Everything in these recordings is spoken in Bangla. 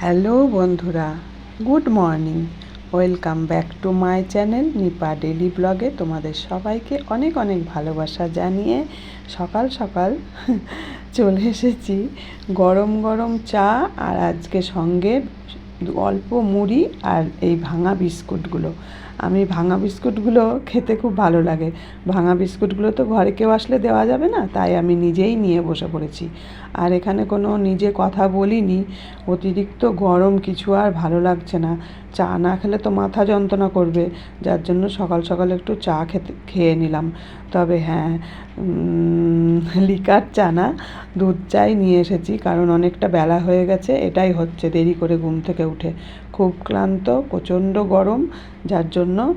হ্যালো বন্ধুরা, good morning. Welcome back to my channel Nipa daily ব্লগে। তোমাদের সবাইকে অনেক অনেক ভালোবাসা জানিয়ে সকাল সকাল চলে এসেছি। গরম গরম চা আর আজকে সঙ্গে অল্প মুড়ি আর এই ভাঙা বিস্কুটগুলো। আমি ভাঙা বিস্কুটগুলো খেতে খুব ভালো লাগে। ভাঙা বিস্কুটগুলো তো ঘরে কেউ আসলে দেওয়া যাবে না, তাই আমি নিজেই নিয়ে বসে পড়েছি। আর এখানে কোনো নিজে কথা বলিনি, অতিরিক্ত গরম কিছু আর ভালো লাগছে না। চা না খেলে তো মাথা যন্ত্রণা করবে, যার জন্য সকাল সকাল একটু চা খেতে, খেয়ে নিলাম। তবে হ্যাঁ লিকার চা না দুধ চাই নিয়ে এসেছি, কারণ অনেকটা বেলা হয়ে গেছে, এটাই হচ্ছে, দেরি করে ঘুম থেকে উঠে। খুব ক্লান্ত, প্রচণ্ড গরম, যার জন্য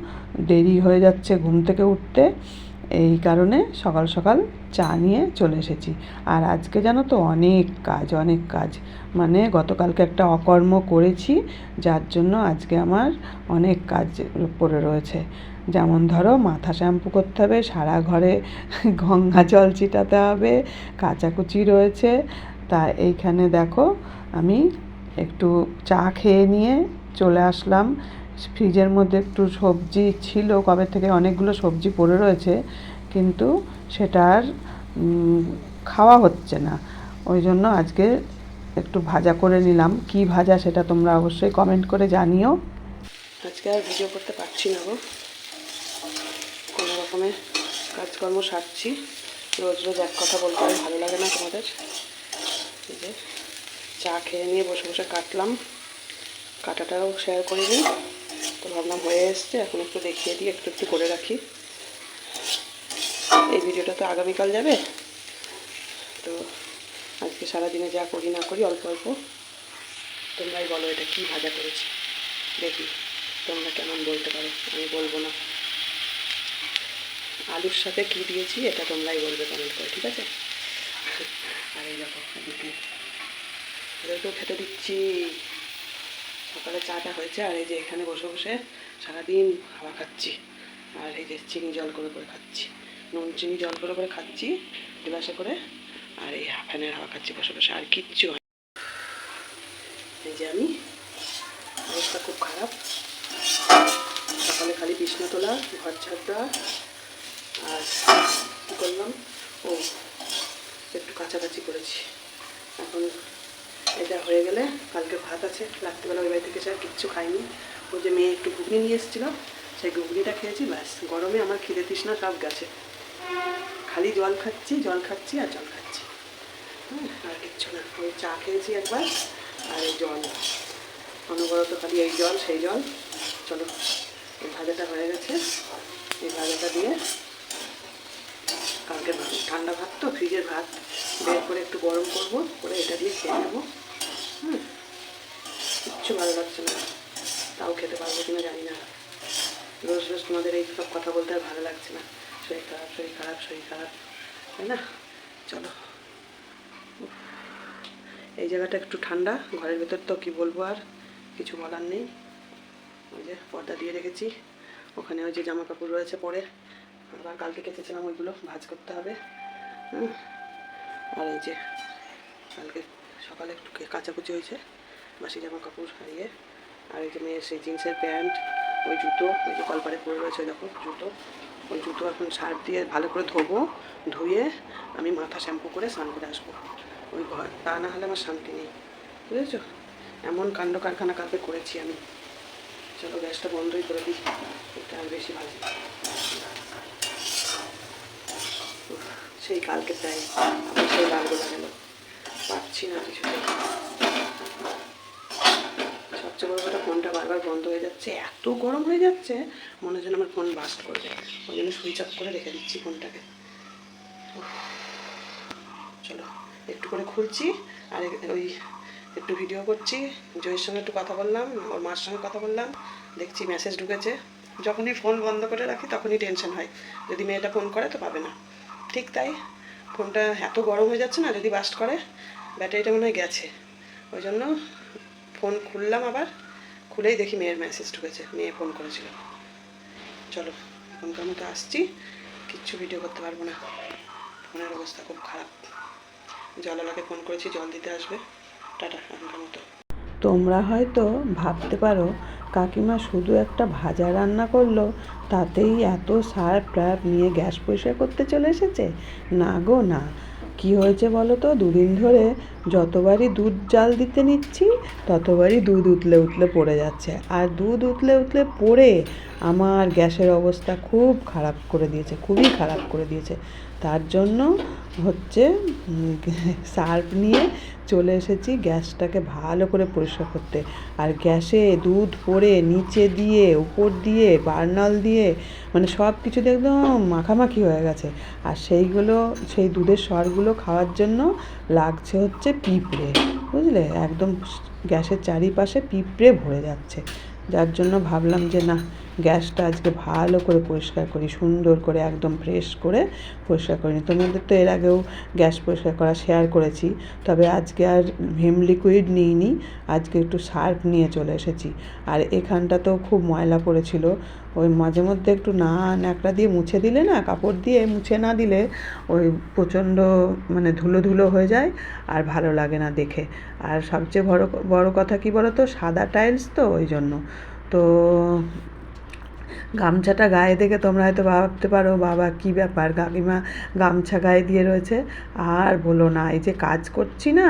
দেরি হয়ে যাচ্ছে ঘুম থেকে উঠতে। এই কারণে সকাল সকাল চা নিয়ে চলে এসেছি। আর আজকে জানো তো, অনেক কাজ অনেক কাজ। মানে গতকালকে একটা অকর্ম করেছি, যার জন্য আজকে আমার অনেক কাজ পড়ে রয়েছে। যেমন ধরো মাথা শ্যাম্পু করতে হবে, সারা ঘরে গঙ্গা জল ছিটাতে হবে, কাচাকুচি রয়েছে। তা এইখানে দেখো আমি একটু চা খেয়ে নিয়ে চলে আসলাম। ফ্রিজের মধ্যে একটু সবজি ছিল, কবে থেকে অনেকগুলো সবজি পড়ে রয়েছে, কিন্তু সেটা আর খাওয়া হচ্ছে না। ওই জন্য আজকে একটু ভাজা করে নিলাম। কি ভাজা সেটা তোমরা অবশ্যই কমেন্ট করে জানিও। আজকে আর ভিডিও করতে পারছি না গো। রকমের কাজকর্ম সারছি। রোজ রোজ এক কথা বলতে ভালো লাগে না তোমাদের। এই যে চা খেয়ে নিয়ে বসে বসে কাটলাম। কাটাটাও শেয়ার করে নিই। তো ভাবলাম হয়ে এসছে, এখন একটু দেখিয়ে দিই, একটু একটু করে রাখি। এই ভিডিওটা তো আগামীকাল যাবে। তো আজকে সারাদিনে যা করি না করি, অল্প অল্প। তোমরাই বলো এটা কী ভাজা করেছি। দেখি তোমরা কেমন বলতে পারো, আমি বলব না। আলুর সাথে কী দিয়েছি এটা তোমরাই বলবে কমেন্ট করে, ঠিক আছে? আর এই দেখো, এদিকে ওদেরকেও খেতে দিচ্ছি। সকালে চাটা হয়েছে, আর এই যে এখানে বসে বসে সারাদিন হাওয়া খাচ্ছি। আর এই যে চিনি জল করে করে খাচ্ছি। নুন, চিনি জল করে করে খাচ্ছি, গ্লাসে করে, আর এই ফ্যানের হাওয়া খাচ্ছি বসে বসে, আর কিচ্ছু হয়। এই যে আমি, অবস্থা খুব খারাপ। সকালে খালি বিছনা তোলা, ঘর ঝাড় দেওয়া আর কী করলাম ও, একটু কাছাকাছি করেছি। এখন এটা হয়ে গেলে কালকে ভাত আছে, রাত্রিবেলা ওই বাড়ি থেকে আর কিচ্ছু খাইনি। ওই যে মেয়ে একটু ঘুগনি নিয়ে এসেছিল, সেই ঘুগনিটা খেয়েছি, ব্যাস। গরমে আমার খিদে তৃষ্ণা সব গেছে। খালি জল খাচ্ছি জল খাচ্ছি আর জল খাচ্ছি। আর কিচ্ছু না। ওই চা খেয়েছি একবার আর এই জল। অনবরত খালি এই জল, সেই জল। চলো, এই ভাজাটা হয়ে গেছে। এই ভাজাটা দিয়ে কালকে ঠান্ডা ভাত তো, ফ্রিজের ভাত। বের করে একটু গরম করব, করে এটা দিয়ে খেয়ে নেব। কিচ্ছু ভালো লাগছে না। তাও খেতে পারব কিনা জানি না। রোজ রোজ তোমাদের এই সব কথা বলতে আর ভালো লাগছে না। শরীর খারাপ শরীর খারাপ শরীর খারাপ। তাই না? চলো। এই জায়গাটা একটু ঠান্ডা। ঘরের ভেতর তো কি বলব আর কিছু বলার নেই। ওই যে পর্দা দিয়ে রেখেছি। ওখানে ওই যে জামা কাপড় রয়েছে পরে। আবার কালকে কেচেছিলাম ওইগুলো, ভাজ করতে হবে। আর এই যে, কালকে সকালে একটু কাচাকুচি হয়েছে, বাসি জামা কাপড় হারিয়ে। আর এই যে মেয়ের সেই জিন্সের প্যান্ট, ওই জুতো ওই যে কলপারে পরে রয়েছে দেখো, জুতো। ওই জুতো এখন সার দিয়ে ভালো করে ধোবো, ধুয়ে আমি মাথা শ্যাম্পু করে স্নান করে আসব। ওই ঘর, তা না হলে আমার শান্তি নেই। বুঝেছ? এমন কাণ্ড কারখানা কালকে করেছি আমি। চলো, গ্যাসটা বন্ধই করে দিই এটা আর বেশি ভাজি। সেই কালকে তাই আবার সেই লাগল গেল পাচ্ছি না কিছুতেই সবচেয়ে বড় কথা, ফোনটা বারবার বন্ধ হয়ে যাচ্ছে। এত গরম হয়ে যাচ্ছে, মনে যেন আমার ফোন বাস্ট করবে। ওই জন্য সুইচ অফ করে রেখে দিচ্ছি ফোনটাকে। চলো, একটু করে খুলছি, আর ওই একটু ভিডিও করছি। জয়ের সঙ্গে একটু কথা বললাম, ওর মার সঙ্গে কথা বললাম। দেখছি মেসেজ ঢুকেছে। যখনই ফোন বন্ধ করে রাখি, তখনই টেনশন হয়। যদি মেয়েটা ফোন করে তো পাবে না। ঠিক তাই। ফোনটা এত গরম হয়ে যাচ্ছে না, যদি বাস্ট করে, ব্যাটারিটা মনে হয় গেছে। ওই জন্য ফোন খুললাম আবার, খুলেই দেখি মেয়ের মেসেজ ঢুকেছে, মেয়ে ফোন করেছিল। চলো, এখনকার মতো আসছি, কিচ্ছু ভিডিও করতে পারব না। ফোনের অবস্থা খুব খারাপ। জলওয়ালাকে ফোন করেছি, জল দিতে আসবে। টাটা, এখনকার মতো। তোমরা হয়তো ভাবতে পারো কাকিমা শুধু একটা ভাজা রান্না করল, তাতেই এত সার প্রাপ নিয়ে গ্যাস পরিষ্কার করতে চলে এসেছে? না গো, না। কি হয়েছে বলো তো? দুদিন ধরে যতবারই দুধ জাল দিতে নিচ্ছি, ততবারই দুধ উতলে উতলে পড়ে যাচ্ছে। আর দুধ উতলে উতলে পড়ে আমার গ্যাসের অবস্থা খুব খারাপ করে দিয়েছে, খুবই খারাপ করে দিয়েছে। তার জন্য হচ্ছে সার্ফ নিয়ে চলে এসেছি গ্যাসটাকে ভালো করে পরিষ্কার করতে। আর গ্যাসে দুধ পড়ে নিচে দিয়ে, উপর দিয়ে, বার্নাল দিয়ে মানে সব কিছুতে একদম মাখামাখি হয়ে গেছে। আর সেইগুলো, সেই দুধের স্বরগুলো খাওয়ার জন্য লাগছে হচ্ছে পিঁপড়ে বুঝলে? একদম গ্যাসের চারিপাশে পিঁপড়ে ভরে যাচ্ছে। যার জন্য ভাবলাম যে না গ্যাসটা আজকে ভালো করে পরিষ্কার করি, সুন্দর করে একদম ফ্রেশ করে পরিষ্কার করি তোমাদের তো এর আগেও গ্যাস পরিষ্কার করা শেয়ার করেছি, তবে আজকে আর ভিম লিকুইড নিইনি, আজকে একটু সার্ফ নিয়ে চলে এসেছি। আর এখানটা তো খুব ময়লা পড়েছিল, ওই মাঝে মধ্যে একটু না ন্যাকড়া দিয়ে মুছে দিলে না, কাপড় দিয়ে মুছে না দিলে ওই প্রচণ্ড মানে ধুলো ধুলো হয়ে যায় আর ভালো লাগে না দেখে। আর সবচেয়ে বড় বড় কথা কি বলো তো সাদা টাইলস তো ওই জন্য। তো গামছাটা গায়ে দেখে তোমরা হয়তো ভাবতে পারো, বাবা কি ব্যাপার কাকিমা গামছা গায়ে দিয়ে রয়েছে। আর বলো না, এই যে কাজ করছি না,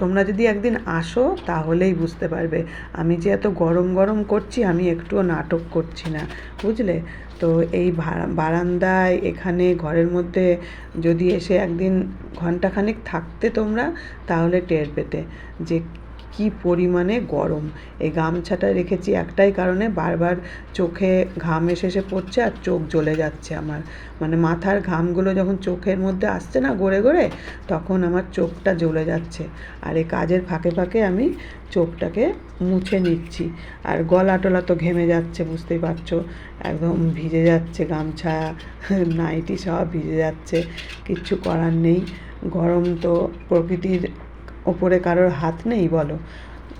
তোমরা যদি একদিন আসো তাহলেই বুঝতে পারবে। আমি যে এত গরম গরম করছি, আমি একটুও নাটক করছি না, বুঝলে? তো এই বারান্দায় এখানে ঘরের মধ্যে যদি এসে একদিন ঘন্টাখানেক থাকতে তোমরা, তাহলে টের পেতে যে কি পরিমাণে গরম? এই গামছাটা রেখেছি একটাই কারণে বারবার চোখে ঘাম এসে এসে পড়ছে আর চোখ জ্বলে যাচ্ছে আমার। মানে মাথার ঘামগুলো যখন চোখের মধ্যে আসছে না গড়ে গড়ে, তখন আমার চোখটা জ্বলে যাচ্ছে। আর এই কাজের ফাঁকে ফাঁকে আমি চোখটাকে মুছে নিচ্ছি। আর গলা টলা তো ঘেমে যাচ্ছে, বুঝতেই পারছ? একদম ভিজে যাচ্ছে, গামছা, নাইটি সব ভিজে যাচ্ছে, কিচ্ছু করার নেই। গরম তো প্রকৃতির ওপরে কারোর হাত নেই বলো।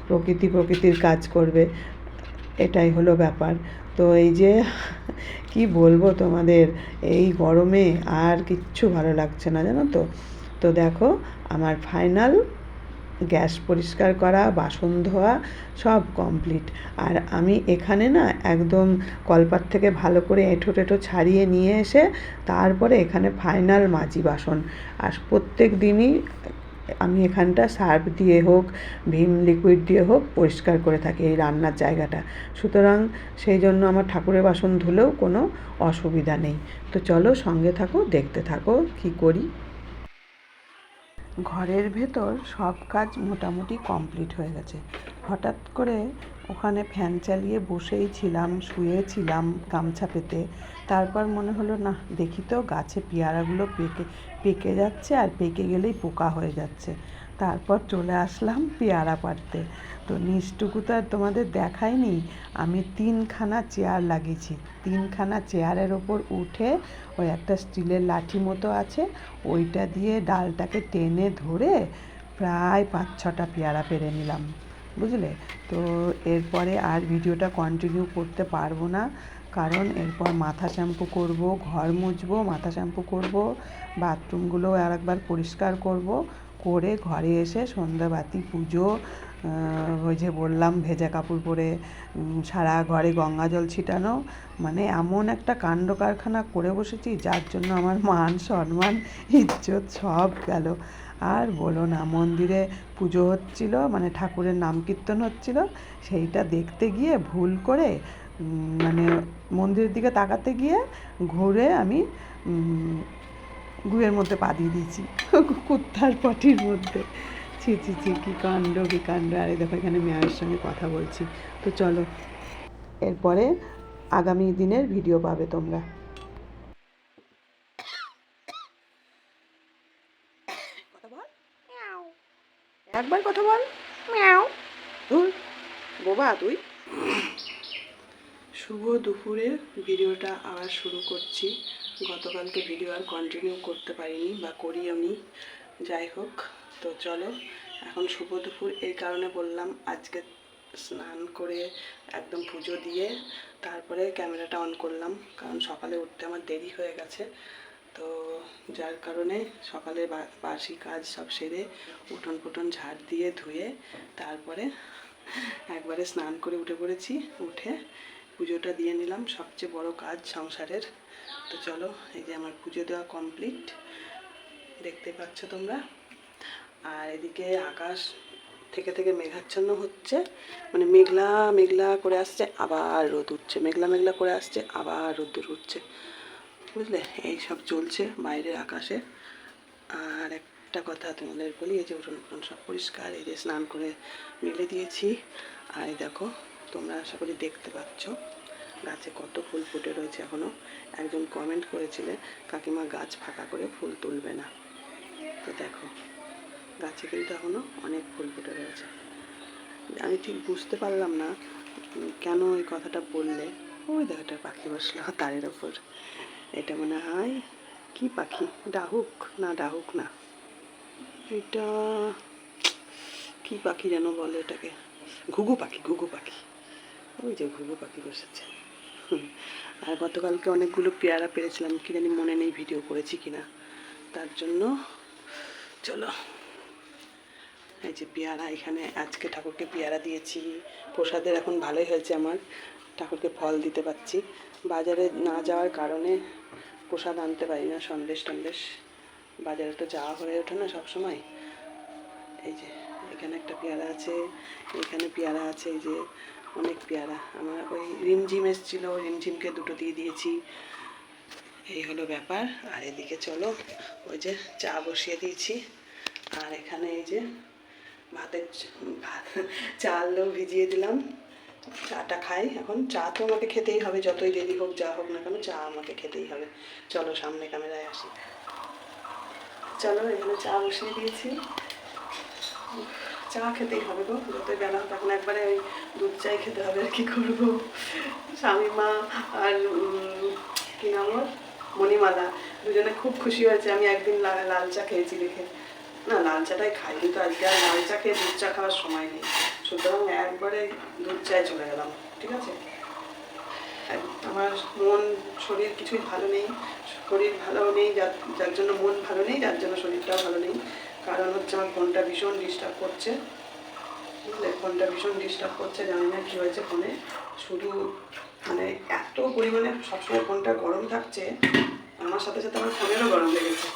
প্রকৃতি প্রকৃতির কাজ করবে। এটাই হলো ব্যাপার। তো এই যে, কি বলব তোমাদের? এই গরমে আর কিচ্ছু ভালো লাগছে না, জানো তো? তো দেখো, আমার ফাইনাল গ্যাস পরিষ্কার করা, বাসন ধোয়া, সব কমপ্লিট। আর আমি এখানে না একদম কলপার থেকে ভালো করে এঁঠো টেঁঠো ছাড়িয়ে নিয়ে এসে তারপরে এখানে ফাইনাল মাজি বাসন। আর প্রত্যেক দিনই আমি এখানটা সার্ফ দিয়ে হোক, ভীম লিকুইড দিয়ে হোক, পরিষ্কার করে থাকি এই রান্নার জায়গাটা। সুতরাং সেই জন্য আমার ঠাকুরের বাসন ধুলেও কোনো অসুবিধা নেই। তো চলো সঙ্গে থাকো, দেখতে থাকো কি করি। ঘরের ভেতর সব কাজ মোটামুটি কমপ্লিট হয়ে গেছে। হঠাৎ করে ওখানে ফ্যান চালিয়ে বসেই ছিলাম, শুয়েছিলাম গামছা পেতে। তারপর মনে হলো না দেখি তো গাছে পেয়ারাগুলো পেকে পেকে যাচ্ছে আর পেকে গেলেই পোকা হয়ে যাচ্ছে। তারপর চলে আসলাম পেয়ারা পাড়তে। তো নিচটুকু তো আর তোমাদের দেখাইনি আমি তিনখানা চেয়ার লাগিয়েছি। তিনখানা চেয়ারের ওপর উঠে ওই একটা স্টিলের লাঠি মতো আছে, ওইটা দিয়ে ডালটাকে টেনে ধরে প্রায় পাঁচ ছটা পেয়ারা পেরে নিলাম। বুঝলে? তো এরপরে আর ভিডিওটা কন্টিনিউ করতে পারব না। কারণ এরপর মাথা শ্যাম্পু করব, ঘর মুছবো, মাথা শ্যাম্পু করব বাথরুমগুলো আর একবার পরিষ্কার করব, করে ঘরে এসে সন্ধ্যাবাতি পুজো ওই যে বললাম ভেজা কাপড় পরে সারা ঘরে গঙ্গা জল ছিটানো মানে এমন একটা কাণ্ড কারখানা করে বসেছি, যার জন্য আমার মান, সম্মান, ইজ্জত সব গেল। আর বলো না, মন্দিরে পুজো হচ্ছিল মানে ঠাকুরের নাম কীর্তন হচ্ছিল, সেইটা দেখতে গিয়ে ভুল করে মানে মন্দিরের দিকে তাকাতে গিয়ে ঘুরে আমি গুয়ের মধ্যে পা দিয়ে দিয়েছি, কুত্তার পটির মধ্যে। ছি ছি ছি, কী কাণ্ড কী কাণ্ড। আরে দেখো, এখানে মেয়ের সঙ্গে কথা বলছি। তো চলো, এরপরে আগামী দিনের ভিডিও পাবে তোমরা। একবার কথা বল। ধুর, বোবা তুই। শুভ দুপুরের ভিডিওটা আবার শুরু করছি। গতকালকে ভিডিও আর কন্টিনিউ করতে পারিনি বা করি আমি যাই হোক, তো চলো, এখন শুভ দুপুর, এই কারণে বললাম আজকে স্নান করে একদম পুজো দিয়ে তারপরে ক্যামেরাটা অন করলাম, কারণ সকালে উঠতে আমার দেরি হয়ে গেছে। তো যার কারণে সকালে বাসি কাজ সব সেরে উঠোন ফুটন ঝাড় দিয়ে ধুয়ে তারপরে একবারে স্নান করে উঠে পড়েছি। উঠে পুজোটা দিয়ে নিলাম। সবচেয়ে বড় কাজ সংসারের। তো চলো, এই যে আমার পুজো দেওয়া কমপ্লিট। দেখতে পাচ্ছ তোমরা? আর এদিকে আকাশ থেকে থেকে মেঘাচ্ছন্ন হচ্ছে। মানে মেঘলা মেঘলা করে আসছে, আবার রোদ উঠছে। মেঘলা মেঘলা করে আসছে, আবার রোদ্দুর উঠছে। বুঝলে? এই সব চলছে বাইরের আকাশে। আর একটা কথা তোমাদের বলি, এই যে উঠোন ফুটন সব পরিষ্কার, এই যে স্নান করে মেলে দিয়েছি। আর দেখো, তোমরা আশা করি দেখতে পাচ্ছ, গাছে কত ফুল ফুটে রয়েছে এখনও একজন কমেন্ট করেছিলে, কাকিমা গাছ ফাঁকা করে ফুল তুলবে না। তো দেখো, গাছে কিন্তু এখনও অনেক ফুল ফুটে রয়েছে। আমি ঠিক বুঝতে পারলাম না কেন এই কথাটা বললে। ওই দেখো পাখি বসল তারের ওপর। এটা মনে হয় কি পাখি? ডাহুক? না ডাহুক না। এটা কি পাখি যেন বলে এটাকে? ঘুঘু পাখি ঘুঘু পাখি। ওই যে ঘুঘু পাখি বসেছে। আর গতকালকে অনেকগুলো পেয়ারা পেরেছিলাম, কি জানি মনে নেই ভিডিও করেছি কিনা। তার জন্য চলো। এই যে পেয়ারা, এখানে আজকে ঠাকুরকে পেয়ারা দিয়েছি। প্রসাদের এখন ভালোই হয়েছে আমার। ঠাকুরকে ফল দিতে পারছি। বাজারে না যাওয়ার কারণে প্রসাদ আনতে পারি না, সন্দেশ টন্দেশ। বাজারে তো যাওয়া হয়ে ওঠে না সবসময়। এই যে, এখানে একটা পেয়ারা আছে, এখানে পেয়ারা আছে, এই যে অনেক পেয়ারা। আমার ওই রিমঝিম এসেছিল রিমঝিমকে দুটো দিয়ে দিয়েছি। এই হলো ব্যাপার। আর এদিকে চলো, ওই যে চা বসিয়ে দিয়েছি। আর এখানে এই যে ভাতের চালও ভিজিয়ে দিলাম। চাটা খাই এখন। চা তো আমাকে খেতেই হবে, যতই দেরি হোক, যা হোক না কেন, চা আমাকে খেতেই হবে। চলো সামনে ক্যামেরায় আসি। চলো, এখানে চা বসিয়ে দিয়েছি। চা খেতেই হবে গো, যতই বেলা হোক, এখন একবারে ওই দুধ চাই খেতে হবে আর কি করব। স্বামী, মা আর কি নাম মণিমালা, দুজনে খুব খুশি হয়েছে। আমি একদিন লাল চা খেয়েছি দেখে। না, লাল চাটাই খাই, কিন্তু আজকে আর লাল চা খেয়ে দুধ চা খাওয়ার সময় নেই। সুতরাং একবারে দুধ চায় চলে গেলাম, ঠিক আছে? আমার মন, শরীর কিছুই ভালো নেই, শরীর ভালো নেই, যার যার জন্য মন ভালো নেই, যার জন্য শরীরটাও ভালো নেই। কারণ হচ্ছে আমার ফোনটা ভীষণ ডিস্টার্ব করছে। বুঝলে? ফোনটা ভীষণ ডিস্টার্ব করছে, জানি না কী হয়েছে ফোনে। শুধু মানে এত পরিমাণে সবসময় ফোনটা গরম থাকছে, আমার সাথে সাথে আমার ফোনেরও গরম লেগেছে।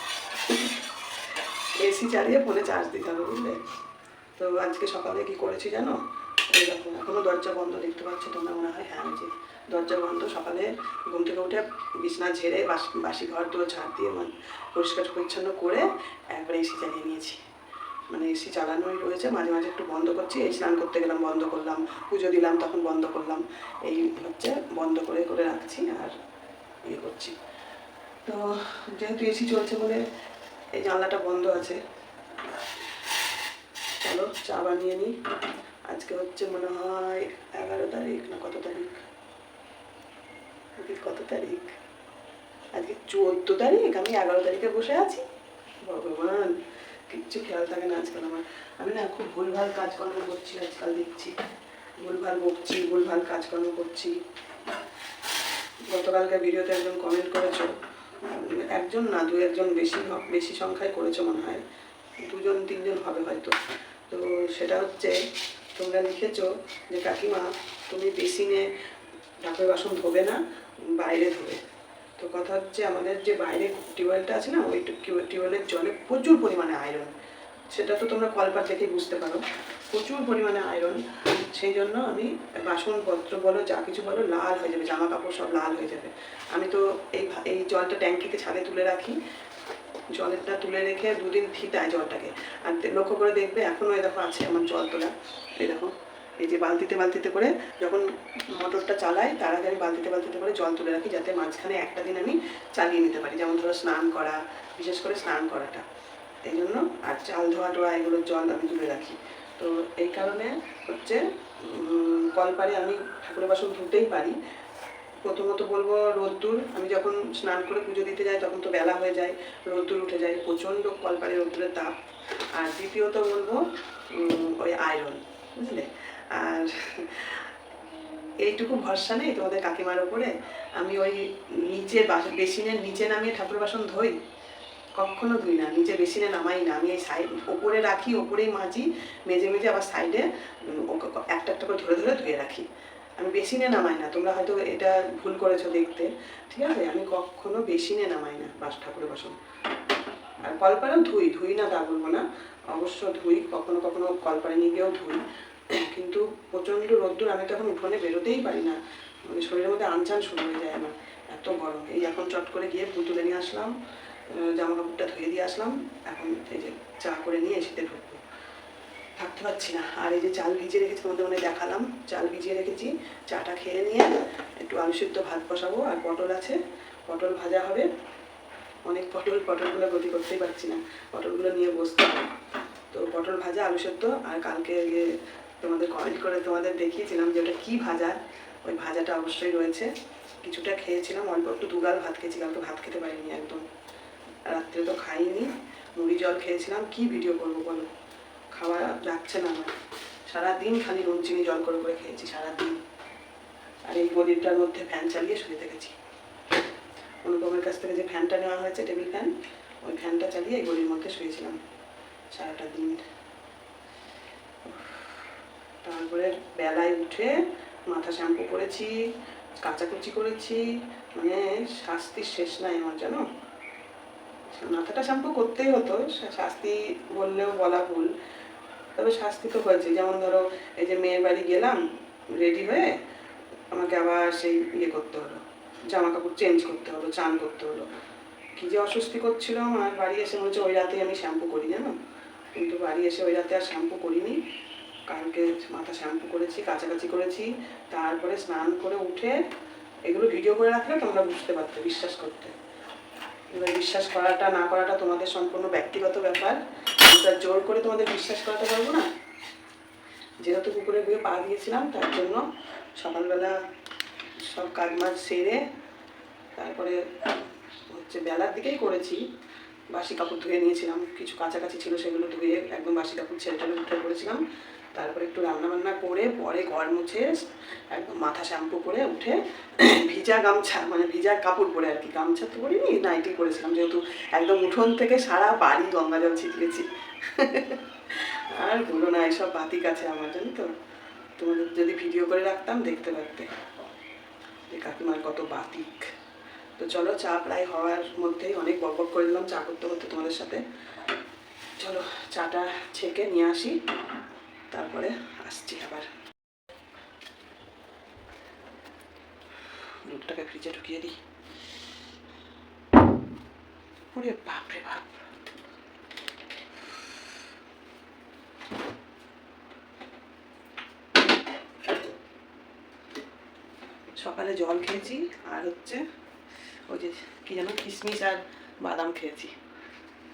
এসি চালিয়ে ফোনে চার্জ দিতে হবে, বুঝলে? তো আজকে সকালে কি করেছি জানো? এই দেখো, এখনও দরজা বন্ধ দেখতে পাচ্ছ তোমরা মনে হয়? হ্যাঁ যে দরজা বন্ধ, সকালে ঘুম থেকে উঠে বিছনা ঝেড়ে বাসি ঘর দুয়ার ঝাড় দিয়ে মানে পরিষ্কার পরিচ্ছন্ন করে একবার এসি চালিয়ে নিয়েছি। মানে এসি চালানোই রয়েছে, মাঝে মাঝে একটু বন্ধ করছি। এই স্নান করতে গেলাম, বন্ধ করলাম, পুজো দিলাম, তখন বন্ধ করলাম। এই হচ্ছে বন্ধ করে করে রাখছি আর ইয়ে করছি। তো যেহেতু এসি চলছে বলে এই জানলাটা বন্ধ আছে চলো চা বানিয়ে নিই আজকে হচ্ছে মনে হয় এগারো তারিখ না কত তারিখ আজকে কত তারিখ আজকে চোদ্দ তারিখ আমি এগারো তারিখে বসে আছি ভগবান কিচ্ছু খেয়াল থাকে না আজকাল আমার আমি না খুব ভুলভাল কাজকর্ম করছি আজকাল দেখছি ভুলভাল বকছি ভুলভাল কাজকর্ম করছি গতকালকে ভিডিওতে একজন কমেন্ট করেছ একজন না দু একজন বেশি বেশি সংখ্যায় করেছ মনে হয় দুজন তিনজন হবে হয়তো তো সেটা হচ্ছে তোমরা লিখেছো যে কাকিমা, তুমি বেসিনে ঠাকুর বাসন ধোবে না, বাইরে ধোবে। তো কথা হচ্ছে আমাদের যে বাইরে টিউবওয়েলটা আছে না, ওই টিউবওয়েলের জলে প্রচুর পরিমাণে আয়রন সেটা তো তোমরা কলপার দেখেই বুঝতে পারো। প্রচুর পরিমাণে আয়রন সেই জন্য আমি বাসনপত্র বলো, যা কিছু বলো, লাল হয়ে যাবে, জামা কাপড় সব লাল হয়ে যাবে। আমি তো এই এই জলটা ট্যাঙ্কিতে ছাদে তুলে রাখি। জলেরটা তুলে রেখে দুদিন থিতায় জলটাকে। আর লক্ষ্য করে দেখবে এখনও এই দেখো আছে আমার জল তোলা। এই দেখো, এই যে বালতিতে বালতিতে করে যখন মোটরটা চালাই তার আগে আমি বালতিতে বালতিতে করে জল তুলে রাখি যাতে মাঝখানে একটা দিন আমি চালিয়ে নিতে পারি। যেমন ধরো স্নান করা, বিশেষ করে স্নান করাটা। এই জন্য আর চাল ধোয়া টোয়া, এগুলোর জল আমি তুলে রাখি। তো এই কারণে হচ্ছে কলপারে আমি ঠাকুরের বাসন ধুতেই পারি। প্রথমত বলব রোদ্দুর। আমি যখন স্নান করে পুজো দিতে যাই, তখন তো বেলা হয়ে যায়, রোদ্দুর উঠে যায়, প্রচণ্ড কলপারে রোদ্দুরের তাপ। আর দ্বিতীয়ত বলব ওই আয়রন বুঝলে? আর এইটুকু ভরসা নেই তোমাদের কাকিমার ওপরে? আমি ওই নিচে বাস- বেসিনের নিচে নামিয়ে ঠাকুর বাসন ধুই? কখনো ধুই না, নিচে বেসিনে নামাই না। আমি এই সাইড ওপরে রাখি, ওপরেই মাজি, মেজে মেজে আবার সাইডে একটা একটা করে ধরে ধরে ধুয়ে রাখি। আমি বেশি বেসিনে নামাই না, তোমরা হয়তো এটা ভুল করেছ দেখতে। ঠিক আছে? আমি কখনো বেসিনে নামাই না, বাস ঠাকুরের বাসন। আর কলপারেও ধুই ধুই না তা বলব না। অবশ্য ধুই, কখনো কখনো কলপারে নিয়ে গিয়েও ধুই। কিন্তু প্রচণ্ড রোদ্দুর, আমি তো এখন উঠোনে বেরোতেই পারি না। মানে শরীরের মধ্যে আনচান শুরু হয়ে যায় আমার, এত গরম। এই এখন চট করে গিয়ে ফুল তুলে নিয়ে আসলাম জামা কাপড়টা ধুয়ে দিয়ে আসলাম। এখন এই যে চা করে নিয়ে এসেতে ঢুকবো। থাকতে পারছি না। আর এই যে চাল ভিজিয়ে রেখেছি, তোমাদের মানে দেখালাম। চাল ভিজিয়ে রেখেছি, চাটা খেয়ে নিয়ে একটু আলু সিদ্ধ ভাত বসাবো আর পটল আছে। পটল ভাজা হবে। অনেক পটল, পটলগুলো গতি করতেই পারছি না। পটলগুলো নিয়ে বসতে হবে। তো পটল ভাজা, আলু সেদ্ধ আর কালকে তোমাদের কমেন্ট করে তোমাদের দেখিয়েছিলাম যে ওটা কী ভাজা। ওই ভাজাটা অবশ্যই রয়েছে। কিছুটা খেয়েছিলাম, অল্প একটু দুগাল ভাত খেয়েছি, কালকে ভাত খেতে পারিনি একদম। রাত্রে তো খাইনি। মুড়ি জল খেয়েছিলাম। কি ভিডিও করব বলো? খাওয়া যাচ্ছে না আমার। সারাদিন খালি নুন চিনি জল করে করে খেয়েছি, সারাদিন। আর এই গদিটার মধ্যে ফ্যান চালিয়ে শুয়ে থেকেছি অনুপমের কাছ থেকে যে ফ্যানটা নেওয়া হয়েছে টেবিল ফ্যান ওই ফ্যানটা চালিয়ে এই গলির মধ্যে শুয়েছিলাম সারাটা দিন। তারপরে বেলায় উঠে মাথা শ্যাম্পু করেছি, কাচাকুচি করেছি মানে শাস্তির শেষ নাই আমার, জানো? মাথাটা শ্যাম্পু করতেই হতো শাস্তি বললেও বলা ভুল। তবে শাস্তি তো হয়েছে। যেমন ধরো, এই যে মেয়ের বাড়ি গেলাম রেডি হয়ে আমাকে আবার সেই ইয়ে করতে হলো জামা কাপড় চেঞ্জ করতে হলো, চান করতে হলো। কি যে অস্বস্তি করছিল আমার। বাড়ি এসে হচ্ছে ওই রাতেই আমি শ্যাম্পু করি জানো? কিন্তু বাড়ি এসে ওই রাতে আর শ্যাম্পু করিনি। কালকে মাথা শ্যাম্পু করেছি কাছাকাছি করেছি। তারপরে স্নান করে উঠে এগুলো ভিডিও করে রাখলে তোমরা বুঝতে পারতে, বিশ্বাস করতে। এবার বিশ্বাস করাটা, না করাটা তোমাদের সম্পূর্ণ ব্যক্তিগত ব্যাপার। তো জোর করে তোমাদের বিশ্বাস করাতে পারব না? যেহেতু পুকুরে গিয়ে পা দিয়েছিলাম, তার জন্য সকালবেলা সব কাজ মাছ সেরে তারপরে হচ্ছে বেলার দিকেই করেছি। বাসি কাপড় ধুয়ে নিয়েছিলাম, কিছু কাছাকাছি ছিল সেগুলো ধুয়ে একদম বাসি কাপড় ছেড়ে টেলে উঠে পড়েছিলাম। তারপরে একটু রান্না বান্না করে পরে ঘর মুছে একদম মাথা শ্যাম্পু করে উঠে ভিজা গামছা মানে ভিজা কাপড় পরে আর কি, গামছা তো পরিনি, নাইটি করেছিলাম যেহেতু একদম উঠোন থেকে সারা বাড়ি গঙ্গা জল ছিটিয়েছি। আর বলো না, এসব বাতিক আছে আমার, জানি তো? তোমাদের যদি ভিডিও করে রাখতাম দেখতে পারতে। যে কাকিমার কত বাতিক। তো চলো, চা প্রায় হওয়ার মধ্যেই অনেক বক বক করে দিলাম, চা করতে করতে তোমাদের সাথে। চলো, চাটা ছেঁকে নিয়ে আসি, তারপরে আসছি আবার। দুধটাকে ফ্রিজে ঢুকিয়ে দিই। ওরে বাপরে বাপ। সকালে জল খেয়েছি, আর হচ্ছে ওই যে কি যেন কিশমিশ আর বাদাম খেয়েছি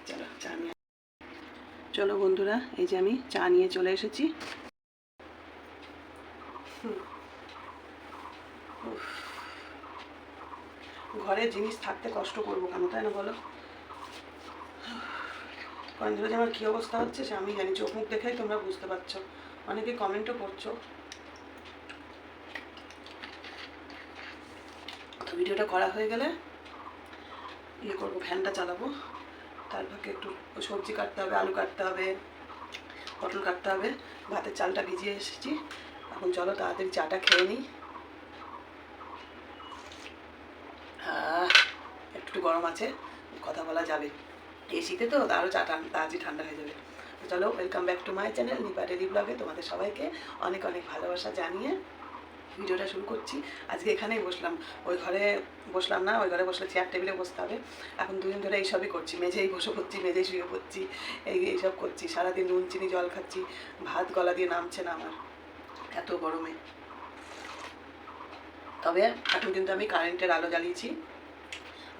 চলো চা নিয়ে চলো বন্ধুরা এই যে আমি চা নিয়ে চলে এসেছি। ঘরে জিনিস থাকতে কষ্ট করব কেন তাই না বলো কয়েক ধরে যে আমার কী অবস্থা হচ্ছে সে আমি জানি চোখ মুখ দেখেই তোমরা বুঝতে পারছ অনেকে কমেন্টও করছ তো ভিডিওটা করা হয়ে গেলে ইয়ে করব, ফ্যানটা চালাবো। তার ফাঁকে একটু সবজি কাটতে হবে, আলু কাটতে হবে, পটল কাটতে হবে, ভাতের চালটা ভিজিয়ে এসেছি। এখন চলো তাড়াতাড়ি চাটা খেয়ে নিই। একটু গরম আছে, কথা বলা যাবে। এসিতে তো আরও চা তাড়াতাড়ি ঠান্ডা হয়ে যাবে। চলো welcome back to my channel Nipa daily ব্লগে তোমাদের সবাইকে অনেক অনেক ভালোবাসা জানিয়ে ভিডিওটা শুরু করছি। আজকে এখানেই বসলাম। ওই ঘরে বসলাম না, ওই ঘরে বসলে চেয়ার টেবিলে বসতে হবে। এখন দুদিন ধরে এইসবই করছি। মেঝেই বসে পড়ছি, মেঝেই শুয়ে পড়ছি। এই এইসব করছি। সারাদিন নুন, চিনি, জল খাচ্ছি। ভাত গলা দিয়ে নামছে না আমার। এত গরমে। তবে এখন কিন্তু আমি কারেন্টের আলো জ্বালিয়েছি।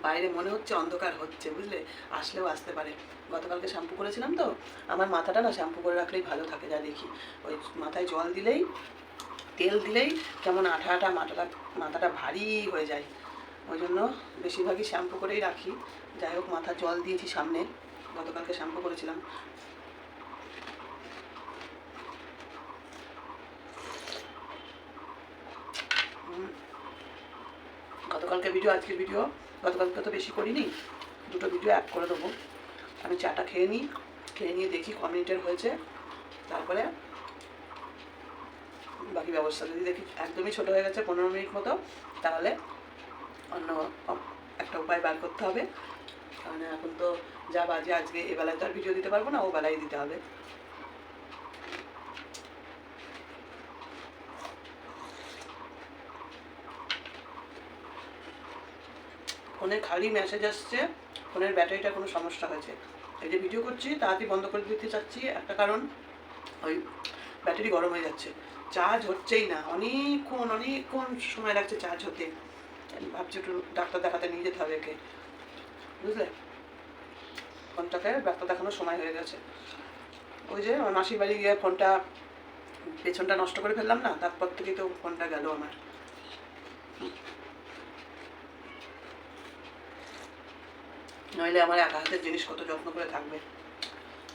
বাইরে মনে হচ্ছে অন্ধকার হচ্ছে, বুঝলে? আসলেও আসতে পারে। গতকালকে শ্যাম্পু করেছিলাম তো। আমার মাথাটা না শ্যাম্পু করে রাখলেই ভালো থাকে, যা দেখি। ওই মাথায় জল দিলেই তেল দিলেই কেমন আঠা আঠা মাথাটা মাথাটা ভারী হয়ে যায়। ওই জন্য বেশিরভাগই শ্যাম্পু করেই রাখি। যাই হোক মাথা জল দিয়েছি সামনে। গতকালকে শ্যাম্পু করেছিলাম। গতকালকে ভিডিও আজকের ভিডিও গতকালকে তো বেশি করিনি। দুটো ভিডিও অ্যাড করে দেবো। আমি চাটা খেয়ে নিই, খেয়ে নিয়ে দেখি ক মিনিটের হয়েছে। তারপরে বাকি ব্যবস্থা। যদি দেখি একদমই ছোটো হয়ে গেছে, পনেরো মিনিট মতো, তাহলে অন্য একটা উপায় বার করতে হবে। কারণ এখন তো যা বাজে আজকে, এ বেলায় তো আর ভিডিও দিতে পারব না, ও বেলায় দিতে হবে। ফোনে খালি মেসেজ আসছে, ফোনের ব্যাটারিটা কোনো সমস্যা হয়েছে। এই যে ভিডিও করছি, তাড়াতাড়ি বন্ধ করে দিতে চাচ্ছি, একটা কারণ, ওই ব্যাটারি গরম হয়ে যাচ্ছে। চার্জ হচ্ছেই না। অনেকক্ষণ অনেকক্ষণ সময় লাগছে চার্জ হতে। ভাবছি একটু ডাক্তার দেখাতে নিয়ে যেতে হবে একে বুঝলে? ফোনটাকে ডাক্তার দেখানোর সময় হয়ে গেছে। ওই যে আমার মাসির বাড়ি গিয়ে ফোনটা পেছনটা নষ্ট করে ফেললাম না, তারপর থেকেই তো ফোনটা গেল আমার। নইলে আমার একা হাতের জিনিস কত যত্ন করে থাকবে।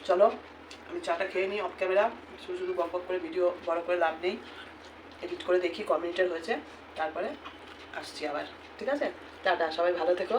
চলো। আমি চাটা খেয়ে নিই অফ ক্যামেরা শুধু শুধু বক করে ভিডিও বড় করে লাভ নেই। এডিট করে দেখি ক হয়েছে, তারপরে আসছি আবার। ঠিক আছে? টাটা, সবাই ভালো থেকো।